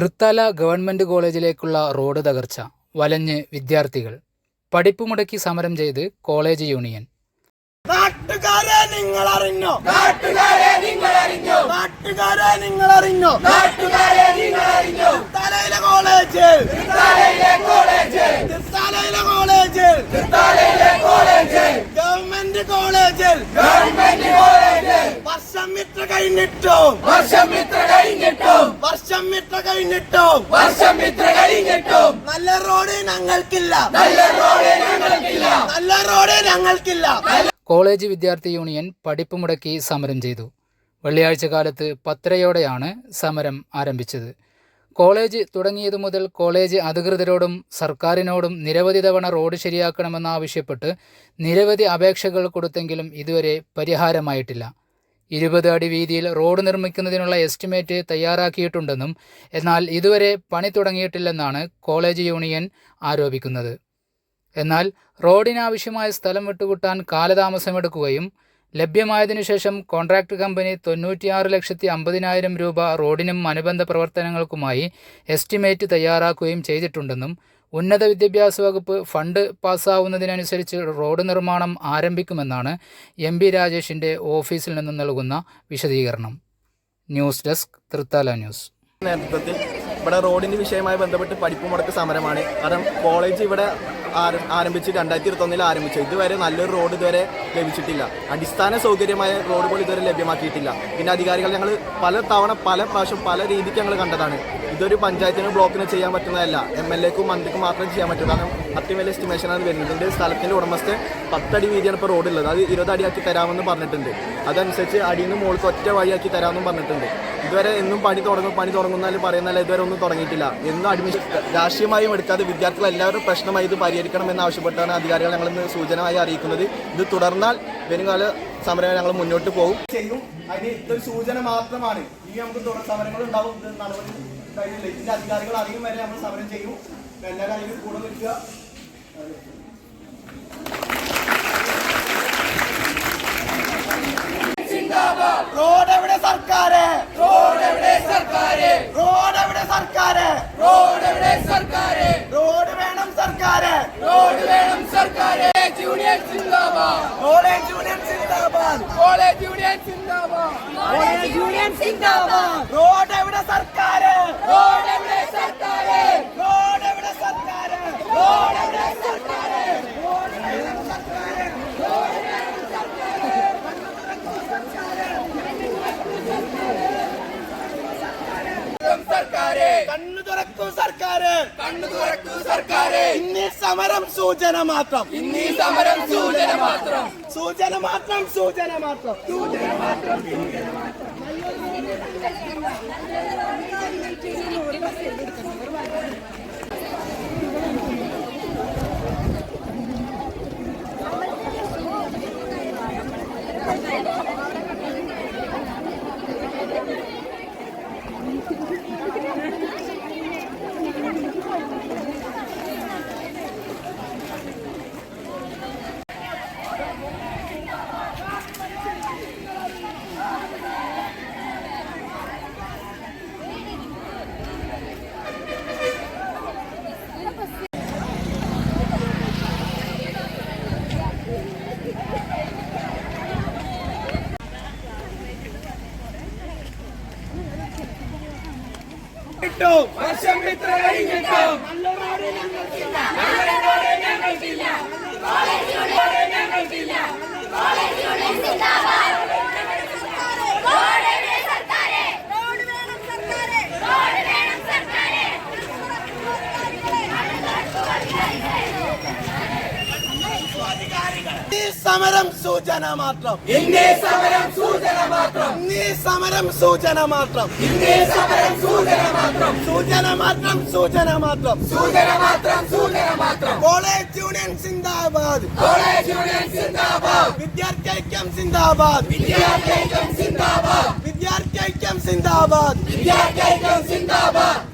Thrithala government കോളേജിലേക്കുള്ള road തകർച്ച വലഞ്ഞ് വിദ്യാർത്ഥികൾ. പഠിപ്പ് മുടക്കി സമരം ചെയ്ത് കോളേജ് യൂണിയൻ. നാട്ടുകാരെ നിങ്ങൾ അറിഞ്ഞോ നിങ്ങൾ അറിഞ്ഞോ നിങ്ങൾ അറിഞ്ഞോ നിങ്ങൾ അറിഞ്ഞോ തലയിലെ college. College. College college. Government college. Government college. വർഷം ഇത്ര വർഷം ഇത്ര കഴിഞ്ഞിട്ടും. വർഷം ഇത്ര കഴിഞ്ഞിട്ടും. നല്ല റോഡ് ഞങ്ങൾക്കില്ല. നല്ല റോഡ് ഞങ്ങൾക്കില്ല. നല്ല റോഡ് ഞങ്ങൾക്കില്ല. കോളേജ് വിദ്യാർത്ഥി യൂണിയൻ പഠിപ്പ് മുടക്കി സമരം ചെയ്തു. വെള്ളിയാഴ്ച കാലത്ത് പത്തരയോടെയാണ് സമരം ആരംഭിച്ചത്. കോളേജ് തുടങ്ങിയതു മുതൽ കോളേജ് അധികൃതരോടും സർക്കാരിനോടും നിരവധി തവണ റോഡ് ശരിയാക്കണമെന്നാവശ്യപ്പെട്ട് നിരവധി അപേക്ഷകൾ കൊടുത്തെങ്കിലും ഇതുവരെ പരിഹാരമായിട്ടില്ല. ഇരുപത് അടി വീതിയിൽ റോഡ് നിർമ്മിക്കുന്നതിനുള്ള എസ്റ്റിമേറ്റ് തയ്യാറാക്കിയിട്ടുണ്ടെന്നും എന്നാൽ ഇതുവരെ പണി തുടങ്ങിയിട്ടില്ലെന്നാണ് കോളേജ് യൂണിയൻ ആരോപിക്കുന്നത്. എന്നാൽ റോഡിനാവശ്യമായ സ്ഥലം വിട്ടുകൂട്ടാൻ കാലതാമസമെടുക്കുകയും ലഭ്യമായതിനു ശേഷം കോൺട്രാക്ട് കമ്പനി തൊണ്ണൂറ്റിയാറ് ലക്ഷത്തി അമ്പതിനായിരം രൂപ റോഡിനും അനുബന്ധ പ്രവർത്തനങ്ങൾക്കുമായി എസ്റ്റിമേറ്റ് തയ്യാറാക്കുകയും ചെയ്തിട്ടുണ്ടെന്നും ഉന്നത വിദ്യാഭ്യാസ വകുപ്പ് ഫണ്ട് പാസ്സാവുന്നതിനനുസരിച്ച് റോഡ് നിർമ്മാണം ആരംഭിക്കുമെന്നാണ് എം ബി രാജേഷിന്റെ ഓഫീസിൽ നിന്നും നൽകുന്ന വിശദീകരണം. News desk Thrithala news. നേതൃത്വത്തിൽ ഇവിടെ റോഡിന്റെ വിഷയമായി ബന്ധപ്പെട്ട് പഠിപ്പ് മുടക്ക് സമരമാണ്. കാരണം കോളേജ് ഇവിടെ ആരം- ആരംഭിച്ച് രണ്ടായിരത്തി ഇരുപത്തൊന്നിൽ ആരംഭിച്ചു ഇതുവരെ നല്ലൊരു റോഡ് ഇതുവരെ ലഭിച്ചിട്ടില്ല. അടിസ്ഥാന സൗകര്യമായ റോഡ് പോലും ഇതുവരെ ലഭ്യമാക്കിയിട്ടില്ല. പിന്നെ അധികാരികൾ ഞങ്ങൾ പല തവണ പല പ്രാവശ്യം പല രീതിക്ക് ഞങ്ങൾ കണ്ടതാണ്. ഇതൊരു പഞ്ചായത്തിന് ബ്ലോക്കിന് ചെയ്യാൻ പറ്റുന്നതല്ല. എം എൽ എക്കും മന്ത്രിക്കും മാത്രം ചെയ്യാൻ പറ്റും. കാരണം അത്രയും വലിയ എസ്റ്റിമേഷനാണ് വരുന്നത്. ഇതിന്റെ സ്ഥലത്തിന്റെ ഉടമസ്ഥ പത്തടി വീതിയാണ് ഇപ്പോൾ റോഡുള്ളത് അത് ഇരുപത് അടിയാക്കി തരാമെന്ന് പറഞ്ഞിട്ടുണ്ട്. അതനുസരിച്ച് അടിയിൽ നിന്ന് മുകളിൽ ഒറ്റ വഴിയാക്കി തരാമെന്നും പറഞ്ഞിട്ടുണ്ട്. ഇതുവരെ എന്നും പണി തുടങ്ങും പണി തുടങ്ങുന്നാലും പറയുന്നല്ല ഇതുവരെ ഒന്നും തുടങ്ങിയിട്ടില്ല. എന്നും അഡ്മിഷൻ രാഷ്ട്രീയമായും എടുക്കാതെ വിദ്യാർത്ഥികൾ എല്ലാവരും പ്രശ്നമായി ഇത് പരിഹരിക്കണമെന്ന് ആവശ്യപ്പെട്ടാണ് അധികാരികൾ ഞങ്ങൾ ഇന്ന് സൂചനമായി അറിയിക്കുന്നത്. ഇത് തുടർന്നാൽ വരുംകാല സമരം ഞങ്ങൾ മുന്നോട്ട് പോകും. ചെയ്യും. അതിന് ഇതൊരു സൂചന മാത്രമാണ്. ഇനി നമുക്ക് സമരങ്ങൾ ഉണ്ടാവും. നടപടി അധികാരികൾ അറിയും വരെ നമ്മൾ സമരം ചെയ്യും. എല്ലാവരും അതിന് കൂടെ നിൽക്കുക റോഡ് എവിടെ സർക്കാര് റോഡ് എവിടെ സർക്കാര് റോഡ് എവിടെ സർക്കാര് റോഡ് എവിടെ സർക്കാര് റോഡ് വേണം സർക്കാര് റോഡ് വേണം സർക്കാര് യൂണിയൻ സിന്ദാബാദ് കോളേജ് യൂണിയൻ സിന്ദാബാദ് കോളേജ് യൂണിയൻ സിന്ദാബാദ് കോളേജ് യൂണിയൻ സിന്ദാബാദ് റോഡ് എവിടെ സർക്കാർ? റോഡ് എവിടെ സർക്കാർ? റോഡ് എവിടെ സർക്കാർ? റോഡ് എവിടെ സർക്കാർ? റോഡ് വേണം സർക്കാര് റോഡ് സർക്കാര് സർക്കാരെ കണ്ണു തുറക്കൂ സർക്കാർ. കണ്ണു തുറക്കൂ സർക്കാരെ ഇന്നീ സമരം സൂചന മാത്രം. ഇന്നീ സമരം സൂചന മാത്രം. സൂചന മാത്രം സൂചന മാത്രം. സൂചന മാത്രം കിട്ടും. വർഷം ഇത്ര കഴിഞ്ഞിട്ടും. നല്ല റോഡ് ഞങ്ങൾക്കില്ല റോഡ് ഞങ്ങൾക്കില്ല ഈ സമരം സൂചന മാത്രം. ഇന്നേ സമരം സൂചന മാത്രം. നീ സമരം സൂചന മാത്രം. ഇന്നേ സമരം സൂചന മാത്രം. സൂചന മാത്രം സൂചന മാത്രം. സൂചന മാത്രം സൂചന മാത്രം. കോളേജ് യൂണിയൻ സിന്ദാബാദ്. കോളേജ് യൂണിയൻ സിന്ദാബാദ്. വിദ്യാർത്ഥി ഐക്യം സിന്ദാബാദ്. വിദ്യാർത്ഥി ഐക്യം സിന്ദാബാദ്. വിദ്യാർത്ഥി ഐക്യം സിന്ദാബാദ്. വിദ്യാർത്ഥി ഐക്യം സിന്ദാബാദ്.